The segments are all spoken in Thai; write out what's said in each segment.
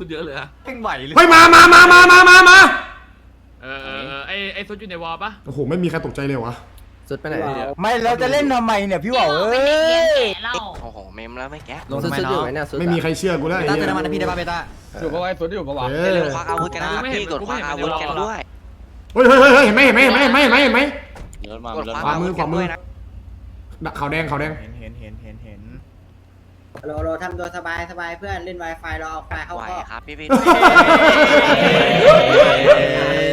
ขึ้นเยอะเลยอะเป็นไหวเลยเฮ้ยมามามามามามามาเออเออเออไอไอซุดอยู่ในวอลปะโอ้โหไม่มีใครตกใจเลยวะสุดไปไหนไม่เราจะเล่นทำไมเนี่ยพี่บอกเอ้ยโอ้โหเมมแล้วไม่แก้สุดสุดอยู่ไหมเนี่ยสุดไม่มีใครเชื่อกูแล้วไอ้ตาเหี้เติมยน้ำมันนะพี่ได้ป่ะเบต้าอยู่ปะวะไอ้สุดอยู่ปะวะเออย่าลือมควักอาวุธกันนะครับพี่กดควักอาวุธกันด้วยเฮ้ยเฮ้ยเฮ้ยเฮ้ยเห็นไหมเห็นไหมเห็นไหมเห็นไหมเห็นไหมเห็นไหมรถมากดรถควักมาอาวุธกันด้วยนะขาวแดงขาวแดงเห็นเห็นเห็นเห็น เห็นโลโลทำตัวสบายสบายเพื่อนเล่น Wi-Fi รอเอาไฟเข้าไหวข้อครับพี่พี่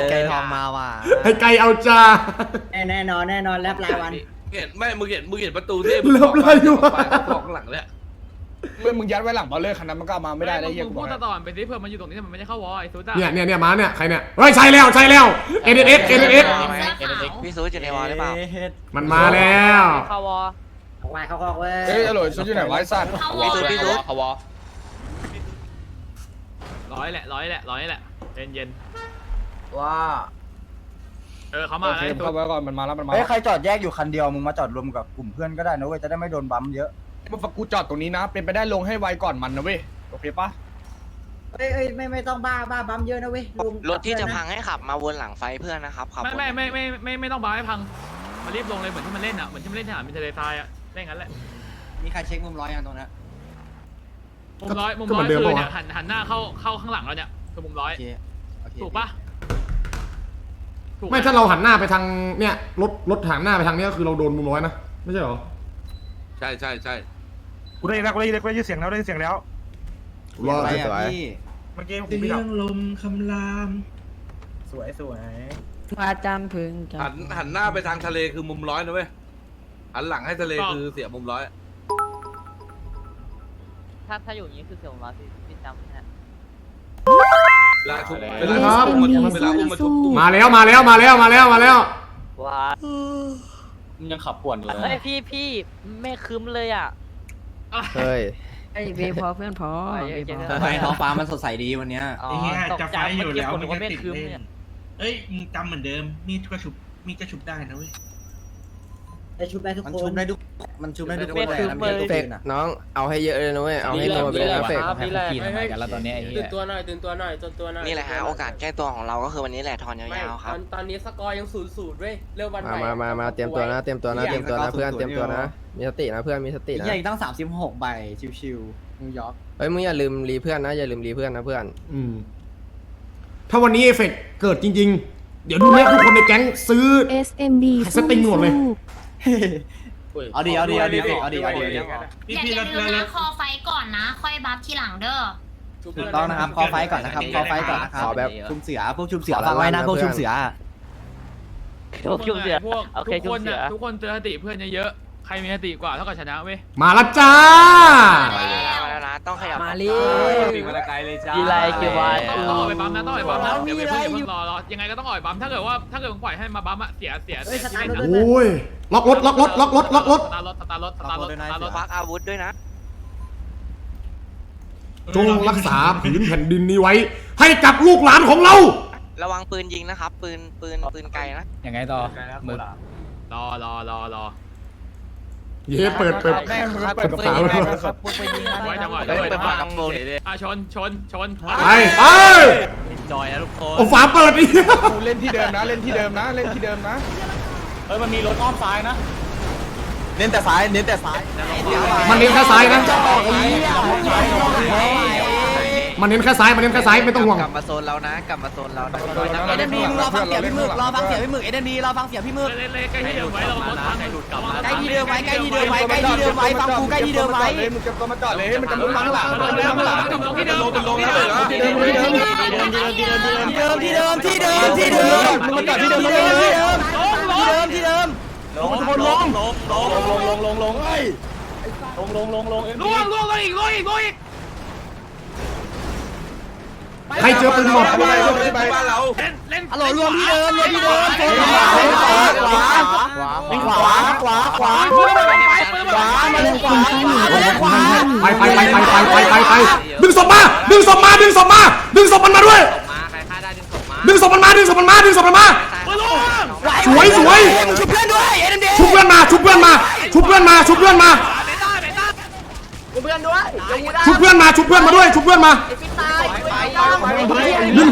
ไก่ทองมาว่ะให้ไกลเอาจ้าแน่แน่นอนแน่นอนแลบรายวัน เห็นไม่มึงเห็นมึงเห็นประตูที่เลิฟไล่อยู่ไปของหลังเลยเมื่อมึงยัดไว้หลังบอลเลยคันนั้นมันก็เอามาไม่ได้ได้มึเหี้ยงกูบพูอดกให้ต่อๆไปสิเผื่อมันอยู่ตรงนี้แต่มันไม่ได้เข้าวอลไอซุดอะเนี่ยเนี่ยเนี่ยมาเนี่ยใครเนี่ยเฮ้ยใช่แล้วใช่แล้ว N N X N N X พี่ซูจะในวอลหรือเปล่ามันมาแล้วเอาไฟเข้าข้อเว้ยเอ้ยอร่อยสุดอยู่ไหนวะไอ้สัตว์พี่ซูพี่ซูร้อยแหละร้อยแหละร้อยแหละเย็นเย็นว้าๆเออเขามาโอแล้วเคไอซุเข้าดไปก่อนมันมาแล้วมันมาเฮ้ยใครจอดแยกอยู่คันเดียวมึงมาจอดรวมกับกลุ่มเพื่อนก็ได้นะเว้ยจะได้ไม่โดนบัมเยอะมึงฟังกูจอดตรงนี้นะ เป็นไปได้ลงให้ไวก่อนมันนะเว้ยโอเคปะเอ้ยเอ้ยไม่ไม่ต้องบ้าบ้าบัมเยอะนะเว้ยลุงรถที่จะพังให้ขับมาวนหลังไฟเพื่อนนะครับขับไม่ไม่ไม่ไม่ไม่ไม่ต้องบ้าให้พังมารีบลงเลยเหมือนที่มันเล่นอะเหมือนที่มันเล่นที่หาดมินทะเลทรายอะ เล่นงั้นแหละมีใครเช็คมุมร้อยยังตรงนั้น มุมร้อยมุมก็ร้เหมืออยนเดิมคือปะวะเนี่ยหันหันหน้าเข้าเข้าข้างหลังเราเนี่ยคือมุมร้อยโอเค โอเคถูกปะถูกหไม่ถ้าเราหันหน้าไปทางเนี่ยรถรถหันหน้าไปทางเนี้ยคือเราโดนมุมร้อยนะไม่ใช่เหรอใช่ใช่ใช่กูได้ยินแล้วกูได้ยินแล้วกูได้ยินเสียงแล้วได้ยินเสียงแล้ว รอไปดอะพี่เมื่อกี้ผมพี่ดับลมคำรามสวยสวย มาจำพึงจัหันหันหน้าไปทางทะเลคือมุมร้อยนะเว้ย หันหลังให้ทะเลคือเสียมุมร้อย ถ้าถ้าอยู่อย่างนี้คือเสียงหัวเราะที่ที่จำนะเวลาชุบเวลาชุบมันเวลาอุ้มมาชุบตุ้มมาแล้วมาแล้วมาแล้วมาแล้วมาแล้ว ว้ามึงยังขับป่วนเลยเฮ้ยพี่พี่ไม่คืมเลยอะ เฮ้ยไอ้เบพอเพื่อนพอเบพอ ทำไมท้องฟ้ามันสดใสดีวันเนี้ย อ๋อไอ้เหี้ยตกจะใจไฟอยู่แล้วเมื่มัอนกี้ผมก็ว่าไม่ติดคืมเล่เนี่ยนเอ้ยมึงจำเหมือนเดิมมีดกระฉุบมีดกระฉุบได้นะเว้ย ได้ชุบได้ทุกมันคชุบนได้ทุกมันชุบได้ทุกคนไม่เลยคืมนะเลยพี่เฟกน้องเอาให้เยอะเลยนะเว้ยเอาให้โนไปเลยนะเฟกนี่แหละกันแล้วตอนนี้ไอ้เหี้ตื่ยนตัวหน่อยตื่นตัวหน่อยตื่นตัวหน่อยนี่แหละฮะโอกาสแก้ตัวของเราก็คือวันนี้แหละทอนยาวๆครับตอนนี้สกอร์ยังศูนย์ศูนย์เว้ยเร็ววันมามามามาเตรียมตัวนะเตรียมตัวนะเตรียมตัวนะเพื่อนเตรียมตัวนะมีสตินะเพื่อนมีสติอีกนะอย่างอีกตั้ง 36 ใบ ชิวๆนิวยอร์กเฮ้ยมึงอย่าลืมรีเพื่อนนะอย่าลืมรีเพื่อนนะเพื่อนอืม ถ้าวันนี้เอฟเฟกต์เกิดจริง ๆ เดี๋ยวดูนะทุกคนในแก๊งซื้อ SMD เซตติ้งหมดเลย เอาดีเอาดีเอาดีเอาดีเอาดีเอาดีพี่อย่าพี่อย่าแล้วลืมแล้วนะคอไฟก่อนนะ ค่อยบัฟทีหลังเด้อ ถูกต้องนะครับคอไฟก่อนนะครับคอไฟก่อนนะครับขอแบบ ชุมเสือพวกชุมเสือฟังไว้นะพวกชุมเสือพวกคิวเสือพวกโอเคทุกคิวคนเสือ น่ะทุกคนเจอสติเพื่อนเยอะๆใครมีสติกว่าเท่ากับชนะเว้ย มาและจ้า มาแล้วมาแล้วนะ ต้องขยับมาลี ปีกมาไกลเลยจ้าดีไรคิววายต้องต้องออกไปบัมนะต้องออกไปบัมนะเดี๋ยวไปเพิ่งอย่าเพิ่งรอรอยังไงก็ต้องออกไปบัมถ้าเกิดว่าถ้าเกิดมึงปล่อยให้มาบัมอะเสียเสียเฮ้ยสเสีตาร์ทยรถชีวิตด้วยนะโอ้ยล็อกรถล็อกรถล็อกรถล็อกรถสตาร์ทรถสตาร์ทรถสตาร์ทรถสตาร์ทรถควักอาวุธด้วยนะจงรักษาผืนแผ่นดินนี้ไว้ ให้กับลูกหลานของเรา ระวังปืนยิงนะครับ ปืนปืนปืนไกลนะยังไงต่อมึงรอรอรอรอ เย้เปิดเปิด แม่งเปิดเปิดกระเป๋าเลยครับปุ๊บไปยิงไว้จังหวะเฮ้ยไว้จังหวะ เปิดฝากระโปรงอะชนชนชนไปไปจอยนะทุกคนโอ้ฝาเปิดอีกกูเล่นที่เดิมนะ เล่นที่เดิมนะ เล่นที่เดิมนะเฮ้ยมันมีรถอ้อมซ้ายนะ เน้นแต่ซ้าย เน้นแต่ซ้ายมันเน้นแค่ซ้ายนะจะออกอีก มันเน้นแค่ซ้ายมันเน้นแค่ซ้ายไม่ต้องห่วงกลับมาโซนเรานะ กลับมาโซนเรานะเอ็นดีมึงรอฟังเสียงพี่หมึกรอฟังเสียงพี่หมึกเอ็นดีรอฟังเสียงพี่หมึกเล่นเล่นใกล้ที่เดิมไว้เรารถพังใกล้ที่เดิมไว้ใกล้ที่เดิมไว้ใกล้ที่เดิมไว้ฟังกูใกล้ที่เดิมไว้มึงจะมาจอดเลยให้มันจะมุ่งมาข้างหลังที่เดิมที่เดิมที่เดิมที่เดิมที่เดิมที่เดิมที่เดิมที่เดิมที่เดิมมึงมาจอดที่เดิมที่เลเดิยมที่เดิมที่เดิมลงลงลงลงลงลงลงลงลงเฮ้ยลงลงลงลงเอ็มล่วงล่วงล่วงอีกล่วงอีกล่วงอีก ใครเจอปืนหมดไปไปบ้านเราเล่นเล่นฮัลโหลรวมที่เดิมรวมที่เดิมขวาขวาขวาขวาขวาขวาขวามาเลยขวามาเลยขวาไปไปไปไปไปไปไปไปดึงศพมาดึงศพมาดึงศพมาดึงศพมันมาด้วยมาใครฆ่าได้ดึงศพมาดึงศพมันมาดึงศพมันมาดึงศพมันมาสวยสวยชุบเพื่อนด้วยเอ็นดีชุบเพื่อนมาชุบเพื่อนมาชุบเพื่อนมาชุบเพื่อนมาชุบเพื่อนมาชุบเพื่อนมาด้วยชุบเพื่อนมา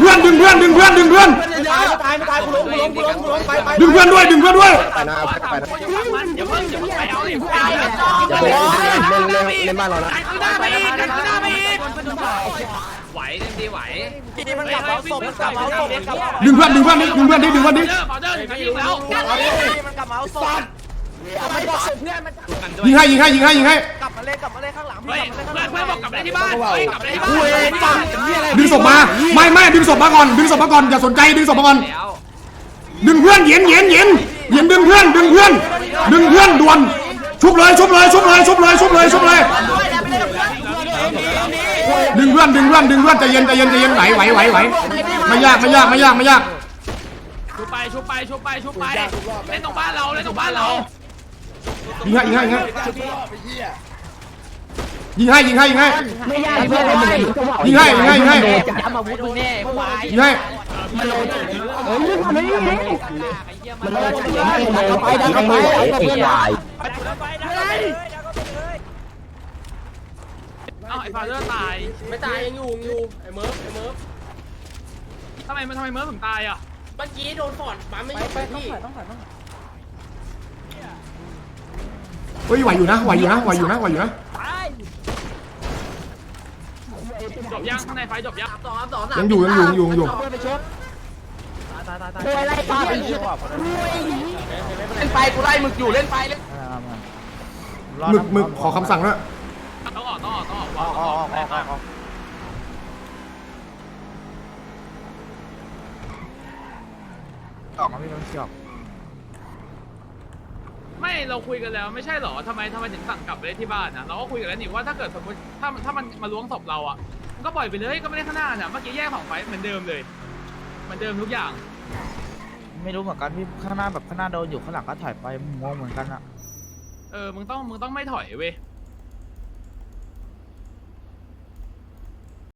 พื่อนดึงเพื่อนดึงเพื่อนดึงเพื่อนไม่ตายไม่ตายกูล้มกูล้มกูล้มกูล้มไปไปดึงเพื่อนด้วยดึงเพื่อนด้วยไปนะเอาไปนะอย่าเพิ่งอย่าเพิ่งไปเอาเลยอย่าไปเล่นเล่นเล่นบ้านเรานะข้างหน้าไปอีกข้างหน้าไปอีกไหวเต็มที่ไหวพี่มันกลับเอาศพมันกลับเอาศพมันกลับเอาดึงเพื่อนดึงเพื่อนดิดึงเพื่อนดิดึงเพื่อนดิเดอร์เผาเดอร์ถึงจะยิงแล้วมันกลับ มาเอาศพยิงให้ยิงให้ยิงให้ยิงให้กลับมาเล่นกลับมาเล่นข้างหลังพี่เฮ้ยกลับมาเล่นข้างหเพื่ลัอนงเพื่อนบอกกลับไปที่บ้านเฮ้ยกลับไปที่บ้านดึงศพมาไม่ไม่ดึงศพมาก่อนดึงศพมาก่อนอย่าสนใจดึงศพมาก่อนดึงเพื่อนเหย็นเหย็นเหย็นเหย็นดึงเพื่อนดึงเพื่อน ดึงเพื่อนด่วนชุบเลยชุบเลยชุบเลยชุบเลยชุบเลยชุบเลยดึงเพื่อนดึงเพื่อนดึงเพื่อนใจเย็นใจเย็นใจเย็นไหวไหวไหวไหวไม่ยากไม่ยากไม่ยากไม่ยากชุบไปชุบไปชุบไปชุบไปเล่นตรงบ้านเราเล่นตรงบ้านเรา ยิงให้ยิงให้ยิงให้ยิงให้ยิงให้ยิงให้ ไม่ยากเพื่อนเลยยิงให้ยิงให้ยิงให้ จำอาวุธมึงแน่ควายยิงให้เฮ้ยทำไม่ได้มันเลยไปดันไปไอ้เพื่อนวายเอ้าไอ้ฟาเดอร์ตาย ไม่ตายยังอยู่ยังอยู่ไอ้เมิร์ฟไอ้เมิร์ฟทำไมมันทำไมเมิร์ฟถึงตายอะ เมื่อกี้โดนฟอร์ดปั๊มไม่อยู่พี่ เฮ้ยไหวอยู่นะไหวอยู่นะไหวอยู่นะไหวอยู่นะจบยังข้างในไฟจบยังสองสองสามยังอยู่ยังอยู่ยังอยู่ยังอยู่โวยไล่ปาไปเหี้ยเล่นไปกูไล่มึงอยู่เล่นไปเล่นหมึกหมึกขอคำสั่งด้วยต้องออกต้องออกต้องออกออกออกออกออกออกไม่เราคุยกันแล้วไม่ใช่หรอทำไมทำไมถึงสั่งกลับไปเล่นที่บ้านนะเราก็คุยกันแล้วนี่ว่าถ้าเกิดสมมติถ้าถ้ามันมาล้วงศพเราอะมันก็ปล่อยไปเลยก็ไม่ได้ข้างหน้าน่ะเมื่อกี้แยกสองไฟเหมือนเดิมเลยเหมือนเดิมทุกอย่าง ไม่รู้เหมือนกันพี่ข้างหน้าแบบข้างหน้าโดนอยู่ข้างหลังก็ถอยไปงงเหมือนกันอะเออมึงต้องมึงต้องไม่ถอยเว้ย